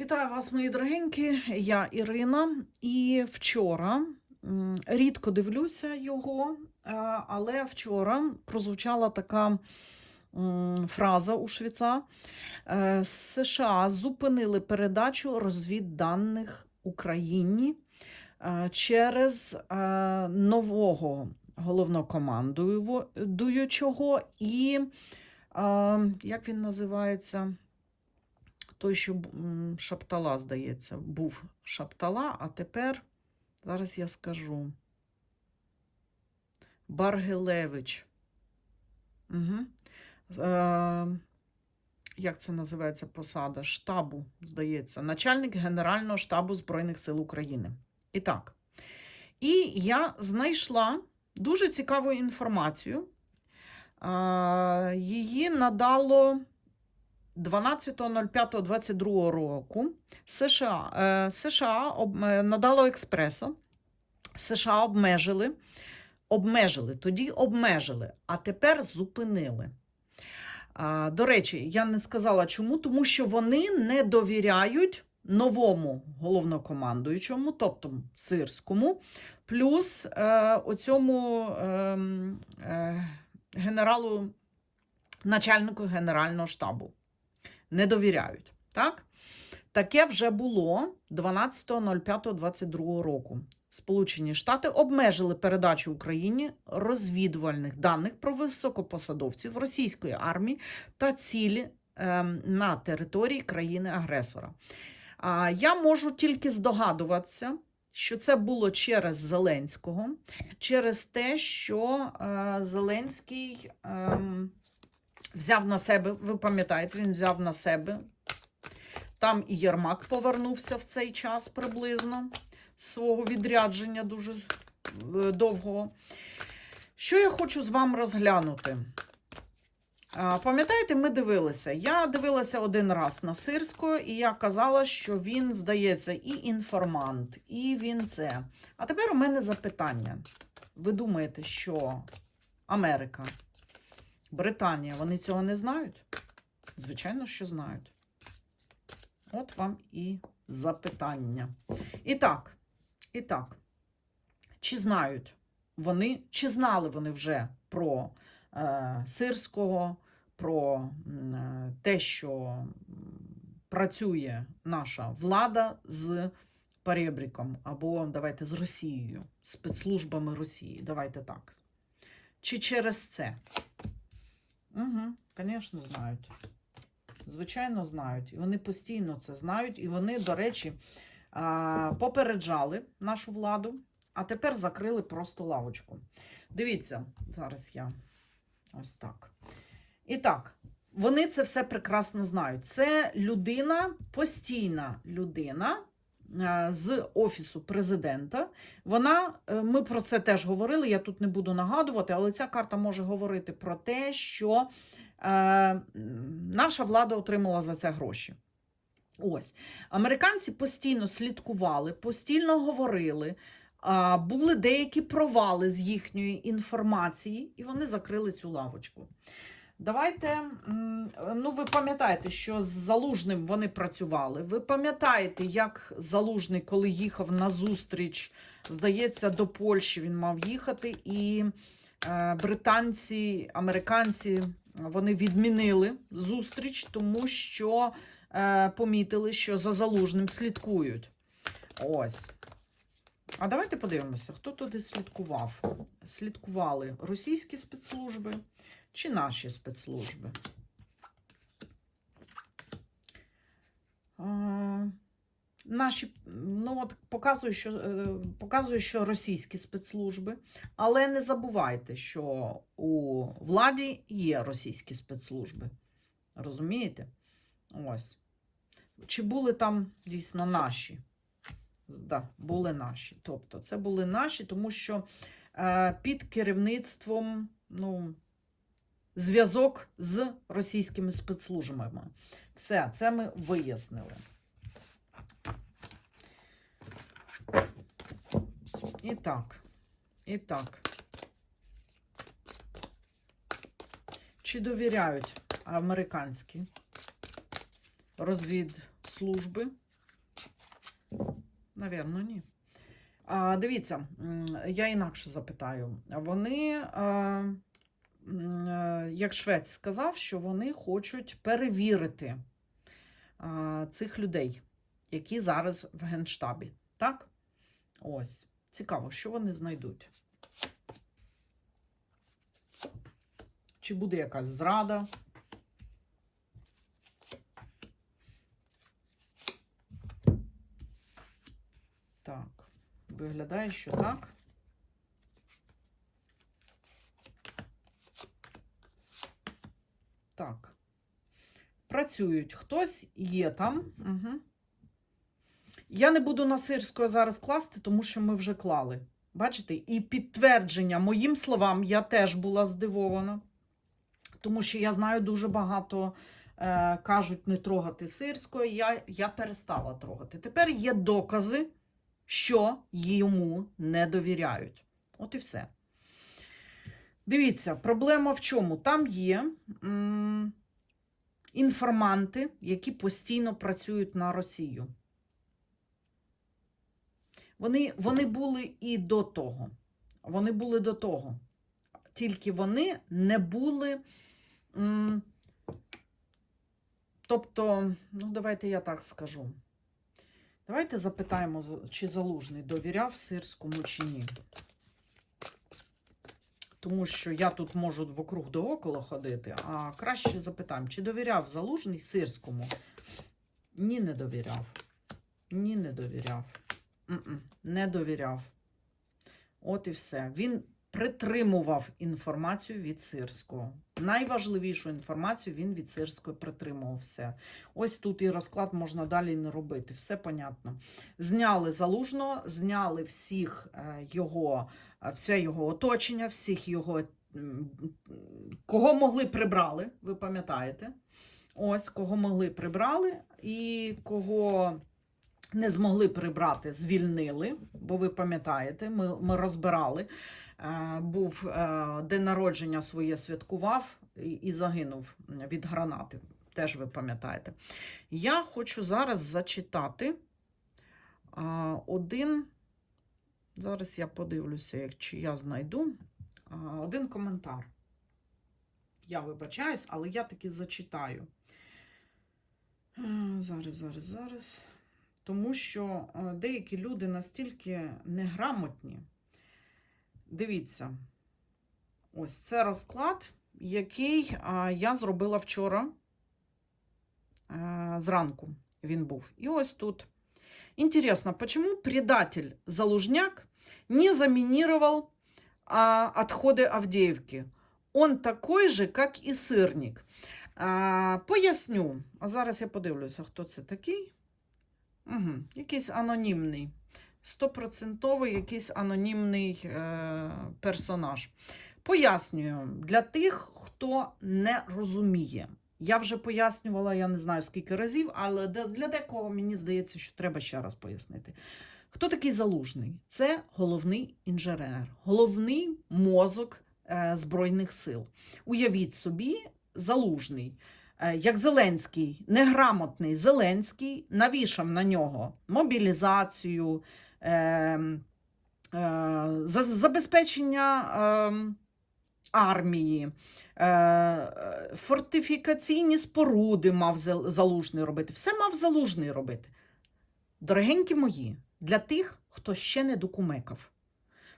Вітаю вас, мої дорогенькі. Я Ірина. І вчора рідко дивлюся його, е, але вчора прозвучала така фраза у Швіца. Е, США зупинили передачу розвідданих Україні е, через нового головнокомандуючого і як він називається? Той, що Шаптала, здається, був Шаптала, а тепер, зараз я скажу. Баргелевич. Угу. Е, як це називається посада? Штабу, здається, начальник Генерального штабу Збройних сил України. І так. І я знайшла дуже цікаву інформацію. Е, її надало 12.05.22 року США, е, США е, надало експресо. США обмежили, обмежили, тоді обмежили, а тепер зупинили. До речі, я не сказала чому, тому що вони не довіряють новому головнокомандуючому, тобто сирському, плюс е, оцьому е, е, генералу, начальнику Генерального штабу не довіряють. Так? Таке вже було 12.05.22 року. Сполучені Штати обмежили передачу Україні розвідувальних даних про високопосадовців російської армії та цілі ем, на території країни-агресора. А, я можу тільки здогадуватися, що це було через Зеленського, через те, що е, Зеленський. Взяв на себе, ви пам'ятаєте, він взяв на себе. Там і Єрмак повернувся в цей час приблизно з свого відрядження дуже е, довгого. Що я хочу з вами розглянути? Пам'ятаєте, ми дивилися. Я дивилася один раз на Сирського, і я казала, що він, здається, і інформант, і він це. А тепер у мене запитання. Ви думаєте, що Америка Британія, вони цього не знають? Звичайно, що знають. От вам і запитання. І так, і так, чи знають вони, чи знали вони вже про е, Сирського, про е, те, що працює наша влада з перебріком, або давайте з Росією, спецслужбами Росії. Давайте так. Чи через це? Угу, звісно, знають. Звичайно, знають. І вони постійно це знають. І вони, до речі, попереджали нашу владу, а тепер закрили просто лавочку. Дивіться, зараз я ось так. І так, вони це все прекрасно знають. Це людина, постійна людина. Е, З офісу президента. Вона, е, ми про це теж говорили. Я тут не буду нагадувати, але ця карта може говорити про те, що е, наша влада отримала за це гроші. Ось американці постійно слідкували, постійно говорили. Були деякі провали з їхньої інформації, і вони закрили цю лавочку. Давайте, ну ви пам'ятаєте, що з Залужним вони працювали. Ви пам'ятаєте, як Залужний, коли їхав на зустріч, здається, до Польщі він мав їхати, і е, британці, американці вони відмінили зустріч, тому що е, помітили, що за Залужним слідкують. Ось. А давайте подивимося, хто туди слідкував. Слідкували російські спецслужби чи наші спецслужби. Наші, ну от показує, що, е, показує, що російські спецслужби, але не забувайте, що у владі є російські спецслужби. Розумієте? Ось. Чи були там дійсно наші? Да, були наші. Тобто, це були наші, тому що е, під керівництвом, ну, зв'язок з російськими спецслужбами. Все, це ми вияснили. І так, і так. Чи довіряють американські розвідслужби Навірно, ні. А, дивіться, я інакше запитаю. Вони, м, е, як Швець сказав, що вони хочуть перевірити е, цих людей, які зараз в Генштабі. Так? Ось. Цікаво, що вони знайдуть. Чи буде якась зрада? Так, виглядає, що так. Так. Працюють. Хтось є там. Угу. Я не буду на сирською зараз класти, тому що ми вже клали. Бачите? І підтвердження моїм словам я теж була здивована, тому що я знаю дуже багато е, кажуть не трогати сирською. Я, я перестала трогати. Тепер є докази, що йому не довіряють. От і все. Дивіться, проблема в чому? Там є м, інформанти, які постійно працюють на Росію. Вони, вони були і до того. Вони були до того. Тільки вони не були. Тобто, ну, давайте я так скажу. Давайте запитаємо, чи залужний довіряв сирському чи ні. Тому що я тут можу вокруг до около ходити, а краще запитаємо, чи довіряв залужний сирському? Ні, не довіряв. Ні, не довіряв. Не довіряв. От і все. Він притримував інформацію від сирського. Найважливішу інформацію він від сирського притримував все. Ось тут і розклад можна далі не робити. Все понятно. Зняли залужного, зняли всіх е, його, е, все його оточення, всіх його. Кого могли прибрали, ви пам'ятаєте? Ось кого могли прибрали, і кого не змогли прибрати, звільнили, бо ви пам'ятаєте, ми, ми розбирали. Е, Був е, день народження своє святкував і, загинув від гранати. Теж ви пам'ятаєте. Я хочу зараз зачитати е, один. Зараз я подивлюся, як чи я знайду один коментар. Я вибачаюсь, але я таки зачитаю. Зараз, зараз, зараз. Тому що деякі люди настільки неграмотні. Дивіться, ось це розклад, який а, я зробила вчора а, зранку. Він був. І ось тут. Интересно, почему предатель Залужняк не заминировал а, отходы Авдеевки? Он такой же, как і сирник. А, поясню. А зараз я подивлюся, хто це такий. Угу. Якийсь анонімний. Стопроцентовий якийсь анонімний е, персонаж. Пояснюю для тих, хто не розуміє. Я вже пояснювала, я не знаю скільки разів, але для декого мені здається, що треба ще раз пояснити. Хто такий залужний? Це головний інженер, головний мозок е, Збройних сил. Уявіть собі, залужний е, як Зеленський, неграмотний Зеленський, навішав на нього мобілізацію, за- забезпечення е, армії, е, фортифікаційні споруди мав залужний робити. Все мав залужний робити. Дорогенькі мої, для тих, хто ще не докумекав,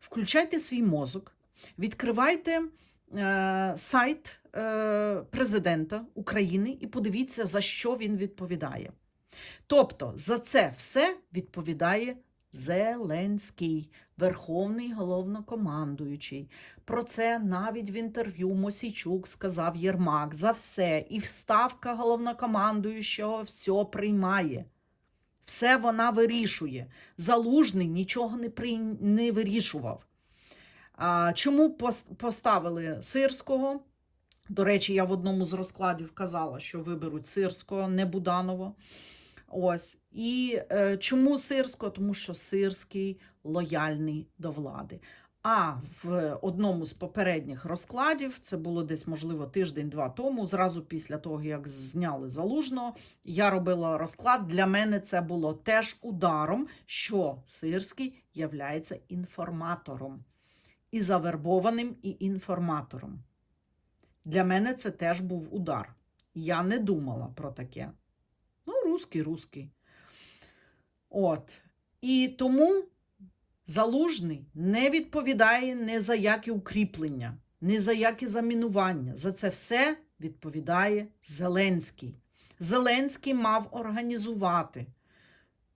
включайте свій мозок, відкривайте е, сайт президента України і подивіться, за що він відповідає. Тобто за це все відповідає Зеленський, Верховний головнокомандуючий. Про це навіть в інтерв'ю Мосійчук сказав Єрмак. За все. І вставка головнокомандуючого все приймає. Все вона вирішує. Залужний нічого не, при... не вирішував. А, чому пос- поставили Сирського? До речі, я в одному з розкладів казала, що виберуть Сирського, не Буданова. Ось. І е, чому Сирського? Тому що Сирський лояльний до влади. А в одному з попередніх розкладів, це було десь, можливо, тиждень-два тому, зразу після того, як зняли залужного, я робила розклад. Для мене це було теж ударом, що Сирський являється інформатором. І завербованим, і інформатором. Для мене це теж був удар. Я не думала про таке. Русський, русський. От. І тому залужний не відповідає ні за які укріплення, ні за які замінування. За це все відповідає Зеленський. Зеленський мав організувати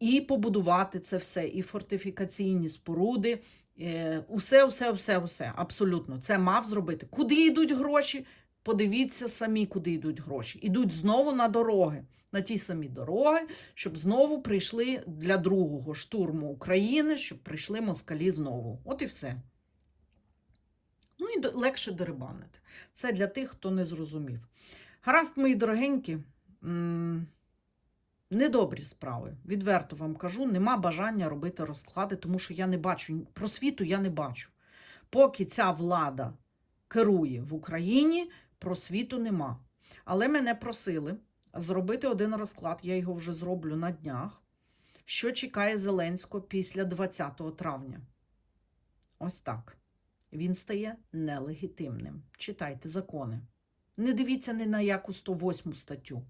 і побудувати це все, і фортифікаційні споруди. е, Усе, усе, усе, усе. Абсолютно. Це мав зробити. Куди йдуть гроші? Подивіться самі, куди йдуть гроші. Ідуть знову на дороги, на ті самі дороги, щоб знову прийшли для другого штурму України, щоб прийшли москалі знову. От і все. Ну і легше дерибанити. Це для тих, хто не зрозумів. Гаразд, мої дорогенькі, недобрі справи. Відверто вам кажу, нема бажання робити розклади, тому що я не бачу, просвіту я не бачу. Поки ця влада керує в Україні, просвіту нема. Але мене просили зробити один розклад, я його вже зроблю на днях. Що чекає Зеленського після 20 травня? Ось так. Він стає нелегітимним. Читайте закони. Не дивіться ні на яку 108 статтю.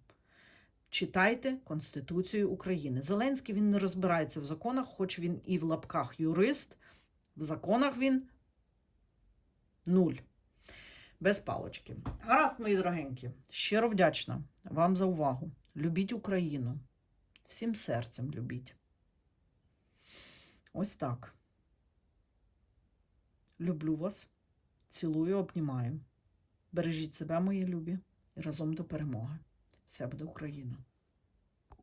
Читайте Конституцію України. Зеленський він не розбирається в законах, хоч він і в лапках юрист. В законах він нуль. Без палочки. Гаразд, мої дорогенькі. Щиро вдячна вам за увагу. Любіть Україну. Всім серцем любіть. Ось так. Люблю вас. Цілую, обнімаю. Бережіть себе, мої любі, і разом до перемоги. Все буде Україна!